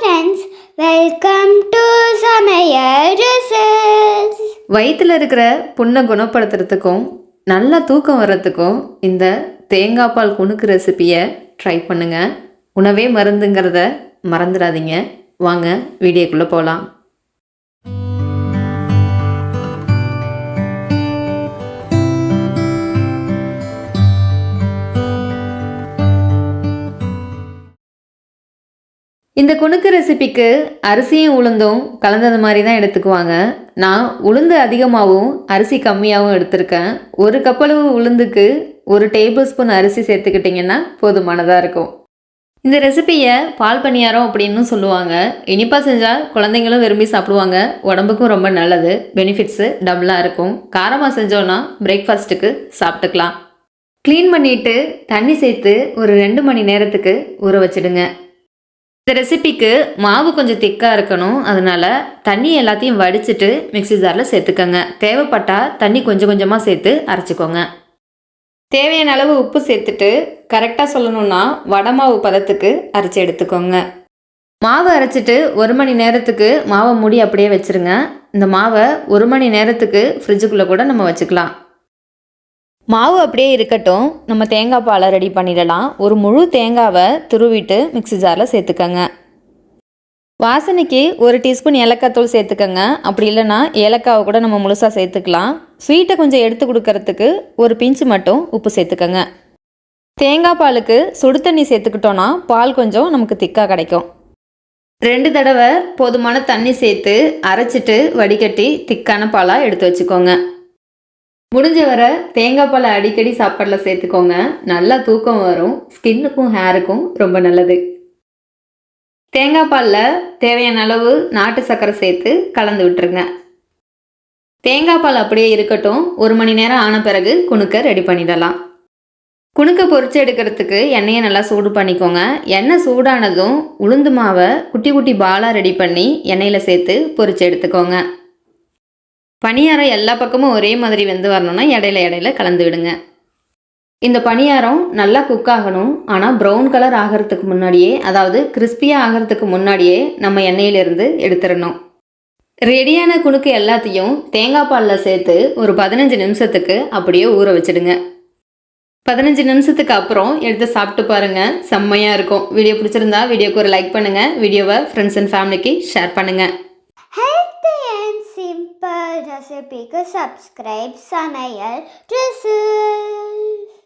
Friends welcome to சமையல் வயிற்றில் இருக்கிற புண்ணை குணப்படுத்துறதுக்கும் நல்லா தூக்கம் வர்றதுக்கும் இந்த தேங்காய் பால் குணுக்கு ரெசிப்பியை ட்ரை பண்ணுங்கள் உணவே மருந்துங்கிறத மறந்துடாதீங்க. வாங்க வீடியோக்குள்ளே போகலாம் இந்த குணுக்கு ரெசிபிக்கு அரிசியும் உளுந்தும் கலந்தது மாதிரி தான் எடுத்துக்குவாங்க. நான் உளுந்து அதிகமாகவும் அரிசி கம்மியாகவும் எடுத்திருக்கேன். ஒரு கப்பளவு உளுந்துக்கு ஒரு டேபிள் ஸ்பூன் அரிசி சேர்த்துக்கிட்டிங்கன்னா போதுமானதாக இருக்கும். இந்த ரெசிபியை பால் பணியாரம் அப்படின்னு சொல்லுவாங்க. இனிப்பாக செஞ்சால் குழந்தைங்களும் விரும்பி சாப்பிடுவாங்க. உடம்புக்கும் ரொம்ப நல்லது. பெனிஃபிட்ஸு டபுளாக இருக்கும். காரமாக செஞ்சோன்னா பிரேக்ஃபாஸ்ட்டுக்கு சாப்பிட்டுக்கலாம். க்ளீன் பண்ணிவிட்டு தண்ணி சேர்த்து ஒரு ரெண்டு மணி நேரத்துக்கு ஊற வச்சிடுங்க. இந்த ரெசிபிக்கு மாவு கொஞ்சம் திக்காக இருக்கணும். அதனால தண்ணி எல்லாத்தையும் வடிச்சிட்டு மிக்ஸி ஜாரில் சேர்த்துக்கோங்க. தேவைப்பட்டால் தண்ணி கொஞ்சம் கொஞ்சமாக சேர்த்து அரைச்சிக்கோங்க. தேவையான அளவு உப்பு சேர்த்துட்டு கரெக்டாக சொல்லணும்னா வடை மாவு பதத்துக்கு அரைச்சி எடுத்துக்கோங்க. மாவு அரைச்சிட்டு ஒரு மணி நேரத்துக்கு மாவை மூடி அப்படியே வச்சுருங்க. இந்த மாவை ஒரு மணி நேரத்துக்கு ஃப்ரிட்ஜுக்குள்ளே கூட நம்ம வச்சுக்கலாம். மாவு அப்படியே இருக்கட்டும். நம்ம தேங்காய் பாலை ரெடி பண்ணிடலாம். ஒரு முழு தேங்காவை துருவிட்டு மிக்ஸி ஜாரில் சேர்த்துக்கோங்க. வாசனைக்கு ஒரு டீஸ்பூன் ஏலக்காய் தூள் சேர்த்துக்கங்க. அப்படி இல்லைன்னா ஏலக்காவை கூட நம்ம முழுசாக சேர்த்துக்கலாம். ஸ்வீட்டை கொஞ்சம் எடுத்து கொடுக்கறதுக்கு ஒரு பிஞ்சு மட்டும் உப்பு சேர்த்துக்கோங்க. தேங்காய் பாலுக்கு சுடு தண்ணி சேர்த்துக்கிட்டோன்னா பால் கொஞ்சம் நமக்கு திக்காக கிடைக்கும். ரெண்டு தடவை போதுமான தண்ணி சேர்த்து அரைச்சிட்டு வடிகட்டி திக்கான பாலாக எடுத்து வச்சுக்கோங்க. முடிஞ்ச வரை தேங்காய் பாலை அடிக்கடி சாப்பாடில் சேர்த்துக்கோங்க. நல்லா தூக்கம் வரும். ஸ்கின்னுக்கும் ஹேருக்கும் ரொம்ப நல்லது. தேங்காய் பாலில் தேவையான அளவு நாட்டு சர்க்கரை சேர்த்து கலந்து விட்டுருங்க. தேங்காய் பால் அப்படியே இருக்கட்டும். ஒரு மணி நேரம் ஆன பிறகு குணுக்க ரெடி பண்ணிடலாம். குணுக்க பொறிச்சு எடுக்கிறதுக்கு எண்ணெயை நல்லா சூடு பண்ணிக்கோங்க. எண்ணெய் சூடானதும் உளுந்து மாவை குட்டி குட்டி பாலாக ரெடி பண்ணி எண்ணெயில் சேர்த்து பொறிச்சு எடுத்துக்கோங்க. பணியாரம் எல்லா பக்கமும் ஒரே மாதிரி வெந்து வரணும்னா இடையில இடையில கலந்து விடுங்க. இந்த பணியாரம் நல்லா குக் ஆகணும். ஆனால் ப்ரௌன் கலர் ஆகிறதுக்கு முன்னாடியே அதாவது கிறிஸ்பியாக ஆகிறதுக்கு முன்னாடியே நம்ம எண்ணெயிலிருந்து எடுத்துடணும். ரெடியான குணுக்கு எல்லாத்தையும் தேங்காய் பாலில் சேர்த்து ஒரு பதினஞ்சு நிமிஷத்துக்கு அப்படியே ஊற வச்சிடுங்க. பதினஞ்சு நிமிஷத்துக்கு அப்புறம் எடுத்து சாப்பிட்டு பாருங்கள் செம்மையாக இருக்கும். வீடியோ பிடிச்சிருந்தா வீடியோக்கு ஒரு லைக் பண்ணுங்கள் வீடியோவை ஃப்ரெண்ட்ஸ் அண்ட் ஃபேமிலிக்கு ஷேர் பண்ணுங்கள் அண்ட் சிம்பிள் ரெசிபிக்கு சப்ஸ்கிரைப் சமையல் ரிசல்ட்ஸ்